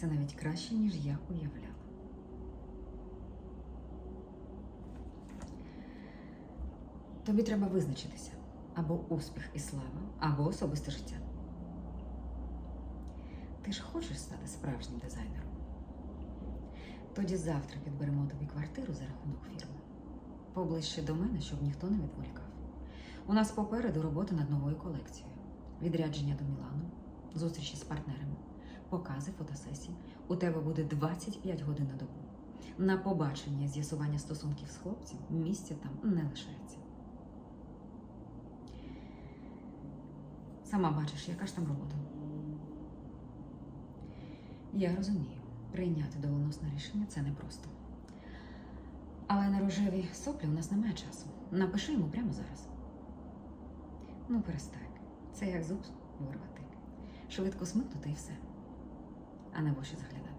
Це навіть краще, ніж я уявляла. Тобі треба визначитися або успіх і слава, або особисте життя. Ти ж хочеш стати справжнім дизайнером. Тоді завтра підберемо тобі квартиру за рахунок фірми. Поближче до мене, щоб ніхто не відволікав. У нас попереду робота над новою колекцією, відрядження до Мілану, зустрічі з партнерами, покази фотосесії. У тебе буде 25 годин на добу. На побачення з'ясування стосунків з хлопцем місця там не лишається. Сама бачиш, яка ж там робота. Я розумію, прийняти доленосне рішення це непросто. Але на рожеві соплі у нас немає часу. Напиши йому прямо зараз. Ну, перестань. Це як зуб вирвати. Швидко смикнути і все. ana boşu zahle